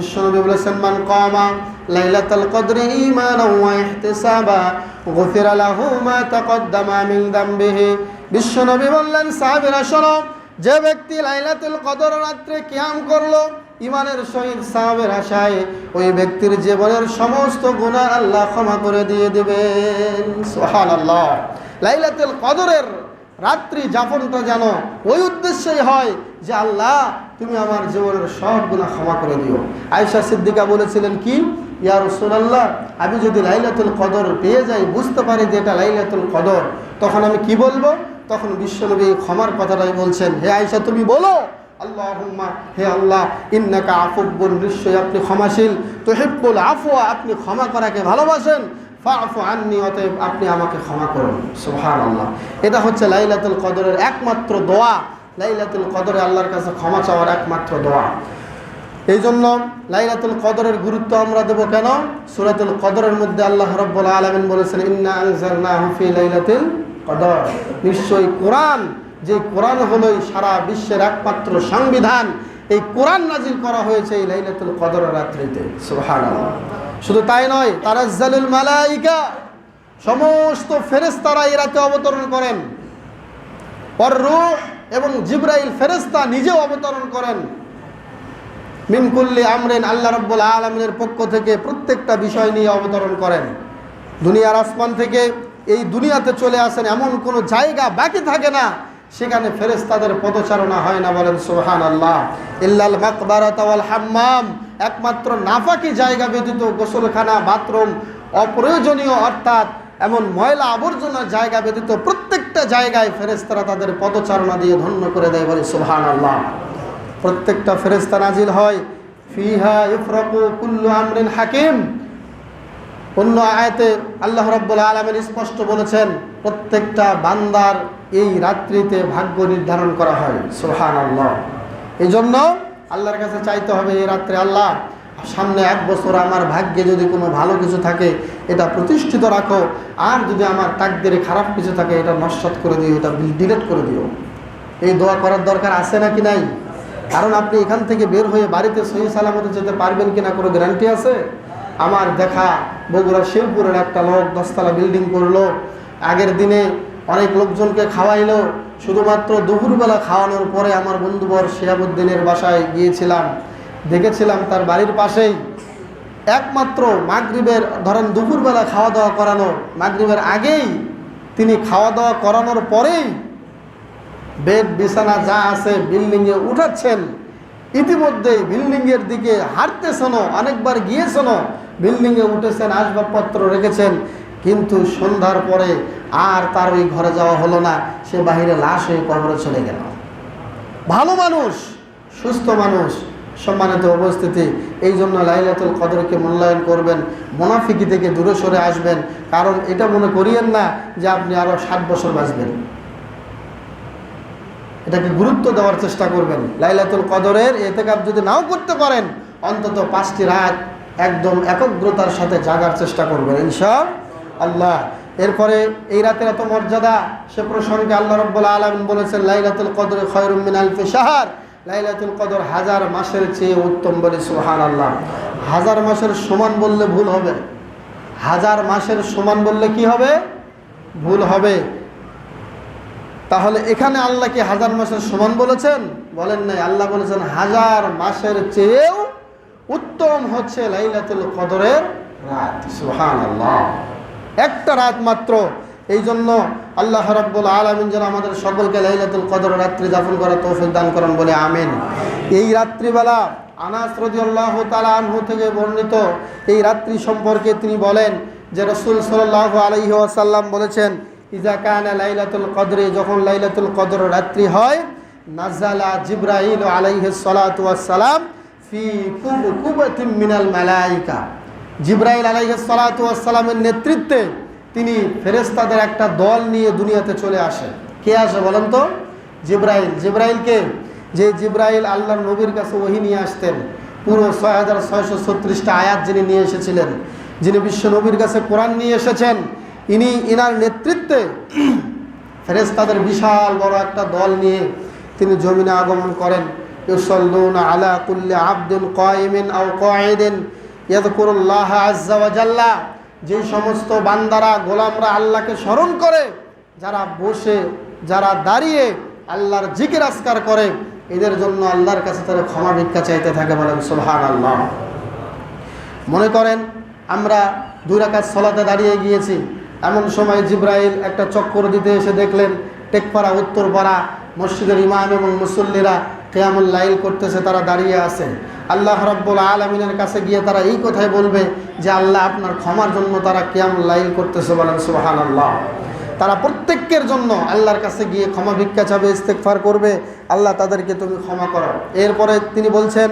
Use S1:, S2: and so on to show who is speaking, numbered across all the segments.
S1: বিশ্বনবী কদরি বিশ্বনবী যে ব্যক্তি লাইলাতুল কদর রাত্রে কিয়াম করল ইমানের সহিত সাহাবের আশায় ওই ব্যক্তির জীবনের সমস্ত গুনাহ আল্লাহ ক্ষমা করে দিয়ে দিবেন। সুবহানাল্লাহ। লাইলাতুল কদরের রাত্রি যাপনটা যেন ওই উদ্দেশ্যেই হয় যে আল্লাহ, তুমি আমার জীবনের সব গুণা ক্ষমা করে দিও। আয়সা সিদ্দিকা বলেছিলেন কি? ইয়া রসুলাল্লাহ, আমি যদি লাইলাতুল কদর পেয়ে যাই, বুঝতে পারি যে এটা লাইলাতুল কদর, তখন আমি কি বলব? তখন বিশ্বনবী ক্ষমার কথাটাই বলছেন, হে আয়সা তুমি বলো আল্লাহ হে আল্লাহ, ইন্নাকা আফুব্বুন নিশ্চয়ই আপনি ক্ষমাশীল। তো হেব্বুল আফুয়া আপনি ক্ষমা করাকে ভালোবাসেন। ফাফু আননি, অতএব আপনি আমাকে ক্ষমা করুন। সুহান আল্লাহ এটা হচ্ছে লাইলাতুল কদরের একমাত্র দোয়া। লাইলাতুল কদরে আল্লাহর কাছে ক্ষমা চাওয়ার একমাত্র দোয়া। এই জন্য লাইলাতুল কদরের গুরুত্ব আমরা দেবো কেন? সুরাতুল কদরের মধ্যে আল্লাহ রব্বুল আলমিন বলেছেন, ইন্না আনজালনাহু ফি লাইলাতুল কদর। নিশ্চয়ই কোরআন, যে কোরআন হলোই সারা বিশ্বের একমাত্র সংবিধান। এই কোরআন নাজিল করা হয়েছে এই লাইলাতুল কদর রাত্রিতে। সুবহানাল্লাহ। শুধু তাই নয় তারাজ্জালুল মালাইকা, সমস্ত ফেরেশতারা এরাতে অবতরণ করেন। পর রূহ এবং জিব্রাইল ফেরেশতা নিজেও অবতরণ করেন। মিনকুল্লি আমরেন আল্লাহ রব্বুল আলমিনের পক্ষ থেকে প্রত্যেকটা বিষয় নিয়ে অবতরণ করেন। দুনিয়ার আসমান থেকে এই দুনিয়াতে চলে আসেন এমন কোনো জায়গা বাকি থাকে না, সেখানে ফেরেস্তাদের পদচারণা হয় না বলেন সোহান আল্লাহ ইল্লাল মাকবারতাওয়াল হাম্মাম। একমাত্র নাফাকি জায়গা ব্যতীত গোসলখানা, বাথরুম অপ্রয়োজনীয়, অর্থাৎ এমন ময়লা আবর্জনার জায়গা ব্যতীত প্রত্যেকটা জায়গায় ফেরেস্তারা তাদের পদচারণা দিয়ে ধন্য করে দেয় বলে সোহান আল্লাহ প্রত্যেকটা ফেরেস্তা নাজিল হয়, ফিহা ইফরাকু কুল্লু আমরিন হাকিম। অন্য আয়াতে আল্লাহ রব্বুল আলমের স্পষ্ট বলেছেন, প্রত্যেকটা বান্দার এই রাত্রিতে ভাগ্য নির্ধারণ করা হয় সোহান আল্লাহ এই জন্য আল্লাহর কাছে চাইতে হবে এই রাত্রে আল্লাহ, সামনে এক বছর আমার ভাগ্যে যদি কোনো ভালো কিছু থাকে, এটা প্রতিষ্ঠিত রাখো। আর যদি আমার তাকদের খারাপ কিছু থাকে, এটা নস্বাত করে দিও, এটা ডিলেট করে দিও। এই দোয়া করার দরকার আছে নাকি নাই? কারণ আপনি এখান থেকে বের হয়ে বাড়িতে সহি সালামতে যেতে পারবেন কিনা কোনো গ্যারান্টি আছে? আমার দেখা বগুড়া শিবপুরের একটা লোক দশতলা বিল্ডিং করল। আগের দিনে অনেক লোকজনকে খাওয়াইলো। শুধুমাত্র দুপুরবেলা খাওয়ানোর পরে আমার বন্ধুবর শিহাবুদ্দিনের বাসায় গিয়েছিলাম। দেখেছিলাম তার বাড়ির পাশেই একমাত্র মাগরিবের, ধরেন দুপুরবেলা খাওয়া দাওয়া করানো। মাগরিবের আগেই তিনি খাওয়া দাওয়া করানোর পরেই বেড, বিছানা যা আছে বিল্ডিংয়ে উঠাচ্ছেন। ইতিমধ্যেই বিল্ডিংয়ের দিকে হাঁটতেছেন অনেকবার গিয়েছেন বিল্ডিংয়ে উঠেছেন, আসবাবপত্র রেখেছেন। কিন্তু সন্ধ্যার পরে আর তার ওই ঘরে যাওয়া হলো না, সে বাহিরে লাশ হয়ে কবরে চলে গেল। ভালো মানুষ, সুস্থ মানুষ, সম্মানিত উপস্থিতি। এই জন্য লাইলাতুল কদরকে মূল্যায়ন করবেন, মোনাফিকি থেকে দূরে সরে আসবেন। কারণ এটা মনে করিয়েন না যে আপনি আরও ষাট বছর বাঁচবেন। এটাকে গুরুত্ব দেওয়ার চেষ্টা করবেন। লাইলাতুল কদরের এতেকাপ যদি নাও করতে পারেন, অন্তত পাঁচটি রাত একদম একগ্রতার সাথে জাগার চেষ্টা করবেন ইনশা আল্লাহ। এরপরে এই রাতের এত মর্যাদা, সে প্রসঙ্গে আল্লাহ রব্বুল আলমিন বলেছেন, লাইলাতুল কদর খয়রুমিন আলফি শাহার। লাইলাতুল কদর হাজার মাসের চেয়ে উত্তম বলে সুহান আল্লাহ হাজার মাসের সমান বললে ভুল হবে। হাজার মাসের সমান বললে কি হবে? ভুল হবে। তাহলে এখানে আল্লাহ কি হাজার মাসের সমান বলেছেন? বলেন নাই। আল্লাহ বলেছেন, হাজার মাসের চেয়েও উত্তম হচ্ছে লাইলাতুল কদরের রাত। সুহান আল্লাহ একটা রাত মাত্র। এই জন্য আল্লাহ রব্বুল আলমিন যেন আমাদের সকলকে লাইলাতুল কদর রাত্রি যাপন করা তৌফিক দান করেন বলে আমিন। এই রাত্রিবেলা আনাস রদিউল্লাহ তালা আনহু থেকে বর্ণিত এই রাত্রি সম্পর্কে তিনি বলেন যে রসুল সাল্লাহ আলহি আসাল্লাম বলেছেন ইজা কানা লাইলাতুল কদরে যখন লাইলাতুল কদর রাত্রি হয় নাজালা জিব্রাহিল আলাইহ সালাম ফি কুব কুবাতিম মিনাল মালাইকা। জিব্রাইল আলাইসালাতামের নেতৃত্বে তিনি ফেরেস্তাদের একটা দল নিয়ে দুনিয়াতে চলে আসে কে আসে বলেন তো? জিব্রাইল। জিব্রাইলকে যে জিব্রাইল আল্লাহ নবীর কাছে ওহি নিয়ে আসতেন, পুরো ছয় হাজার ছয়শো ছত্রিশটা আয়াত যিনি নিয়ে এসেছিলেন, যিনি বিশ্ব নবীর কাছে কোরআন নিয়ে এসেছেন, ইনি ইনার নেতৃত্বে ফেরেস্তাদের বিশাল বড় একটা দল নিয়ে তিনি জমিনে আগমন করেন। আলা কুল্লে আব্দিন আও কয়েদেন ইয়াদকুরুল্লাহ আজ্জাওয়াজাল্লা যে সমস্ত বান্দারা, গোলামরা আল্লাহকে স্মরণ করে, যারা বসে, যারা দাঁড়িয়ে আল্লাহর জিকির আস্কার করে, এদের জন্য আল্লাহর কাছে তারা ক্ষমা ভিক্ষা চাইতে থাকে বলেন সোহান আল্লাহ মনে করেন, আমরা দুই রাখার সলাতে দাঁড়িয়ে গিয়েছি, এমন সময় জিব্রাইল একটা চক্কর দিতে এসে দেখলেন, টেকপাড়া, উত্তরপাড়া, মসজিদের ইমাম এবং মুসল্লিরা কেয়ামুল লাইল করতেছে, তারা দাঁড়িয়ে আছে। আল্লাহ রব্বুল আলমিনের কাছে গিয়ে তারা এই কথাই বলবে যে, আল্লাহ, আপনার ক্ষমার জন্য তারা কেয়ামুল লাইল করতেছে, বলেন সুবাহান আল্লাহ তারা প্রত্যেকের জন্য আল্লাহর কাছে গিয়ে ক্ষমা ভিক্ষা চাবে ইস্তেকফার করবে। আল্লাহ তাদেরকে তুমি ক্ষমা করো এরপরে তিনি বলছেন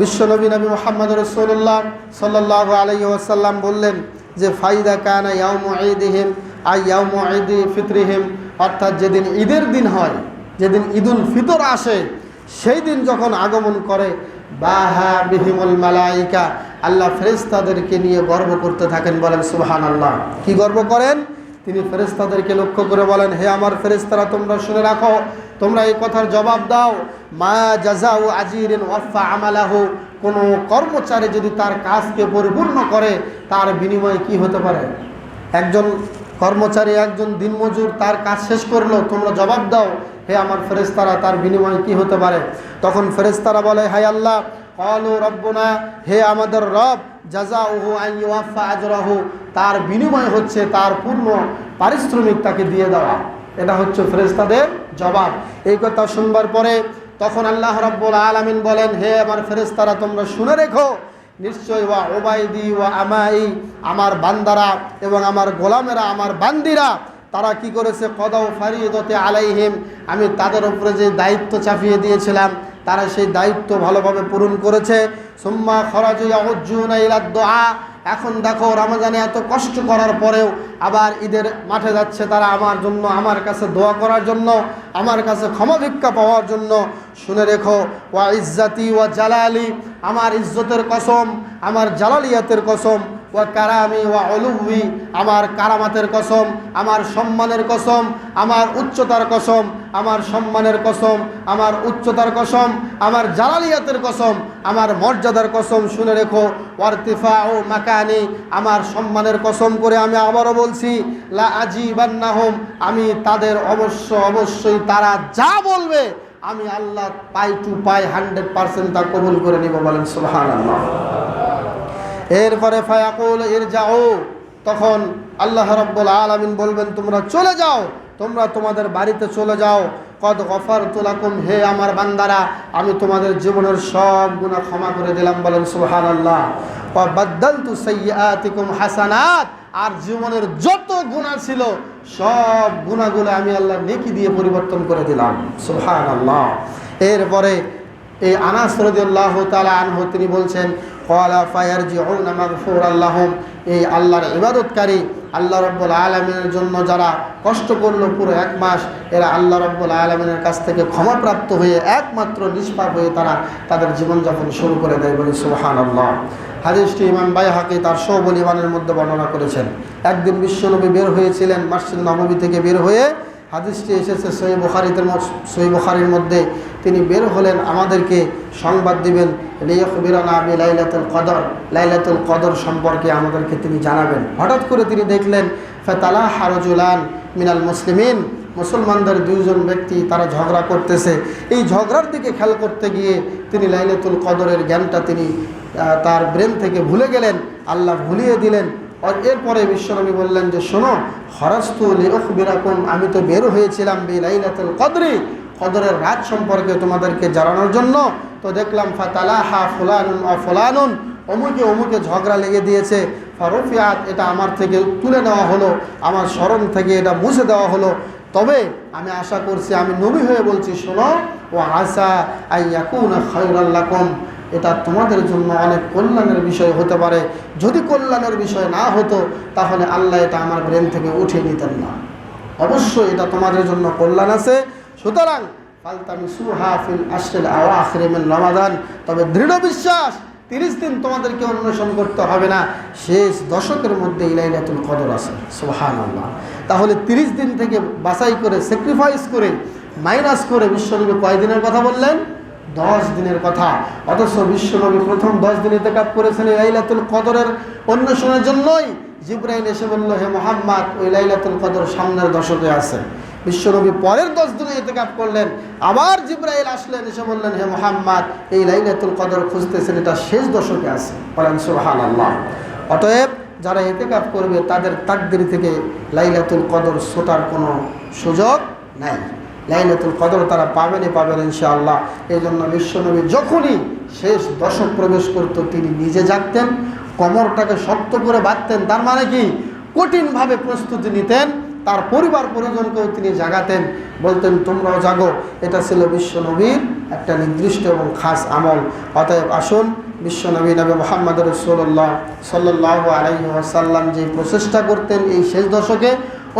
S1: বিশ্বনবী নবী মোহাম্মদ রসুল্লাহ সাল্লাহ আলাই ওয়াসাল্লাম বললেন যে, ফাইদা কানা ইয়াউম ঈদিহিম, আই ইয়াউম ঈদি ফিতরিহিম। অর্থাৎ যেদিন ঈদের দিন হয়, যেদিন ঈদুল ফিতর আসে, সেই দিন যখন আগমন করে বাহা বিহিমুল মালাইকা। আল্লাহ ফেরেস্তাদেরকে নিয়ে গর্ব করতে থাকেন, বলেন সুহান আল্লাহ কি গর্ব করেন? তিনি ফেরেস্তাদেরকে লক্ষ্য করে বলেন, হে আমার ফেরেস্তারা তোমরা শুনে রাখো, তোমরা এই কথার জবাব দাও। মা জাজাউ আজিরিন ওয়াফা আমালাহু। কোনো কর্মচারী যদি তার কাজকে পরিপূর্ণ করে, তার বিনিময়ে কি হতে পারে? একজন কর্মচারী, একজন দিনমজুর তার কাজ শেষ করল, তোমরা জবাব দাও। হে আমার ফেরেস্তারা তার বিনিময়ে কি হতে পারে? তখন ফেরেস্তারা বলে হাই আল্লাহ অলু রব্বনা, হে আমাদের রব জাজা ওহু আইওয়াফা আজরাহু, তার বিনিময় হচ্ছে তার পূর্ণ পারিশ্রমিক তাকে দিয়ে দেওয়া। এটা হচ্ছে ফেরেস্তাদের জবাব। এই কথা শুনবার পরে তখন আল্লাহ রব্বুল আলমিন বলেন, হে আমার ফেরেস্তারা তোমরা শুনে রেখো, নিশ্চয় ওয়া ওবাইদি ওয়া আমাই, আমার বান্দারা এবং আমার গোলামেরা, আমার বান্দিরা তারা কি করেছে? কদাও ফারিদতে আলাইহিম, আমি তাদের উপরে যে দায়িত্ব চাপিয়ে দিয়েছিলাম, তারা সেই দায়িত্ব ভালোভাবে পূরণ করেছে। সুম্মা খরাজুয়া দোয়া এখন দেখো রামাজানে এত কষ্ট করার পরেও আবার ঈদের মাঠে যাচ্ছে তারা আমার জন্য, আমার কাছে দোয়া করার জন্য, আমার কাছে ক্ষমা ভিক্ষা পাওয়ার জন্য। শুনে রেখো, ওয়া ইজ্জাতি ওয়া জালালি, আমার ইজ্জতের কসম, আমার জালালিয়াতের কসম ওয়া কারামি ওয়া অলুহি আমার কারামাতের কসম, আমার সম্মানের কসম, আমার উচ্চতার কসম, আমার সম্মানের কসম, আমার উচ্চতার কসম, আমার জালালিয়াতের কসম, আমার মর্যাদার কসম শুনে রেখো। ওয়ার্তিফা ও মাকানি, আমার সম্মানের কসম করে আমি আবারও বলছি, লা আজিবান্নাহম, আমি তাদের অবশ্য অবশ্যই তারা যা বলবে, আমি আল্লাহ পাই টু পাই হান্ড্রেড পার্সেন্ট তা কবুল করে নিব বলেন সুবহান আল্লাহ এরপরে ফায়াকুল এর যাও তখন আল্লাহ রব্বুল আলমিন বলবেন, তোমরা চলে যাও, তোমরা তোমাদের বাড়িতে চলে যাও। কদ গফার তুলাকুম হে আমার বান্দারা, আমি তোমাদের জীবনের সব গুণা ক্ষমা করে দিলাম। বলেন সুহান আল্লাহ বাদ্দাল তু সৈয়াতিকুম হাসানাত, আর জীবনের যত গুণা ছিল, সব গুণাগুলো আমি আল্লাহ নেকি দিয়ে পরিবর্তন করে দিলাম। সুহান আল্লাহ এরপরে এই আনাস রদিয়াল্লাহ তালা আনহু, তিনি বলছেন আল্লাহম এই আল্লাহর ইবাদতকারী আল্লাহ রব্বুল আলমিনের জন্য যারা কষ্ট করল পুরো এক মাস, এরা আল্লাহ রব্বুল আলমিনের কাছ থেকে ক্ষমাপ্রাপ্ত হয়ে একমাত্র নিষ্পাপ হয়ে তারা তাদের জীবনযাপন শুরু করে দেয় বলে সুহান আল্লাহ হাদিসটি ইমাম বাই হাকি তার সৌবল ইমানের মধ্যে বর্ণনা করেছেন। একদিন বিশ্বনবী বের হয়েছিলেন মাসিদ নবমী থেকে বের হয়ে হাদিসটি এসেছে সই বুখারিতে সই বুখারির মধ্যে। তিনি বের হলেন, আমাদেরকে সংবাদ দিবেন লিয়কবিরানা আবি লাইলাতুল কদর। লাইলাতুল কদর সম্পর্কে আমাদেরকে তিনি জানাবেন। হঠাৎ করে তিনি দেখলেন ফেতালা হারজুলান মিনাল মুসলিমিন। মুসলমানদের দুইজন ব্যক্তি তারা ঝগড়া করতেছে। এই ঝগড়ার দিকে খেয়াল করতে গিয়ে তিনি লাইলাতুল কদরের জ্ঞানটা তিনি তার ব্রেন থেকে ভুলে গেলেন, আল্লাহ ভুলিয়ে দিলেন। এরপরে বিশ্বনবী বললেন যে, শোনো হরাস্তু লিরুখবিরাকুম আমি তো বের হয়েছিলাম বিলাইলাতুল কদরি, কদরের রাত সম্পর্কে তোমাদেরকে জানানোর জন্য। তো দেখলাম, ফাতালাহা ফুলানুন অ ফুলানুন, অমুকে অমুকে ঝগড়া লেগে দিয়েছে। ফারুফিয়াত, এটা আমার থেকে তুলে নেওয়া হলো, আমার স্মরণ থেকে এটা মুছে দেওয়া হলো। তবে আমি আশা করছি, আমি নবী হয়ে বলছি, শোনো, ও আশা আইয়াকুন খৈরাল্লাকুম এটা তোমাদের জন্য অনেক কল্যাণের বিষয় হতে পারে। যদি কল্যাণের বিষয় না হতো, তাহলে আল্লাহ এটা আমার ব্রেন থেকে উঠিয়ে নিতেন না। অবশ্যই এটা তোমাদের জন্য কল্যাণ আছে। সুতরাং ফালতামি সুহাফিল আশ্রেল আওয়া আখরেমেন রমাদান। তবে দৃঢ় বিশ্বাস, তিরিশ দিন তোমাদেরকে অন্বেষণ করতে হবে না। শেষ দশকের মধ্যে ইলাইলাতুল কদর আছে। সোহান আল্লাহ তাহলে তিরিশ দিন থেকে বাছাই করে স্যাক্রিফাইস করে মাইনাস করে বিশ্বনবী কয়দিনের কথা বললেন? দশ দিনের কথা। অথচ বিশ্বনবী প্রথম দশ দিনে এতেকাপ করেছেন লাইলাতুল কদরের অন্বেষণের জন্যই। জিব্রাইল এসে বলল, হে মোহাম্মদ, ওই লাইলাতুল কদর সামনের দশকে আছে। বিশ্বনবী পরের দশ দিনে এতেকাপ করলেন। আবার জিব্রাইল আসলেন, এসে বললেন, হে মোহাম্মদ, এই লাইলাতুল কদর খুঁজতেছেন, এটা শেষ দশকে আছে। বলেন সুবহান আল্লাহ অতএব যারা এতেকাপ করবে, তাদের তাকদির থেকে লাইলাতুল কদর ছোটার কোনো সুযোগ নাই। লাইলাতুল কদর তারা পাবেনই পাবেন ইনশাআল্লাহ। এই জন্য বিশ্বনবী যখনই শেষ দশক প্রবেশ করত, তিনি নিজে জাগতেন কমরটাকে শক্ত করে বাঁধতেন, তার মানে কি? কঠিনভাবে প্রস্তুতি নিতেন, তার পরিবার পরিজনকেও তিনি জাগাতেন, বলতেন, তোমরাও জাগো। এটা ছিল বিশ্বনবীর একটা নির্দিষ্ট এবং খাস আমল। অতএব আসুন, বিশ্বনবী নবী মোহাম্মদ রসোল্লাহ সাল্লাহ আলাইহি ওয়াসাল্লাম যে প্রচেষ্টা করতেন এই শেষ দশকে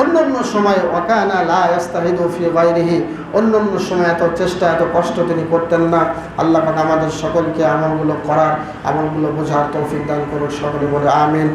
S1: অন্য অন্য সময় অকানা লা ইয়াস্তাহিদু ফি গায়রিহি অন্য অন্য সময় এত চেষ্টা, এত কষ্ট তিনি করতেন না। আল্লাহ আমাদের সকলকে আমলগুলো করার, আমলগুলো বোঝার তৌফিক দান করুন সকলে বলে আমিন।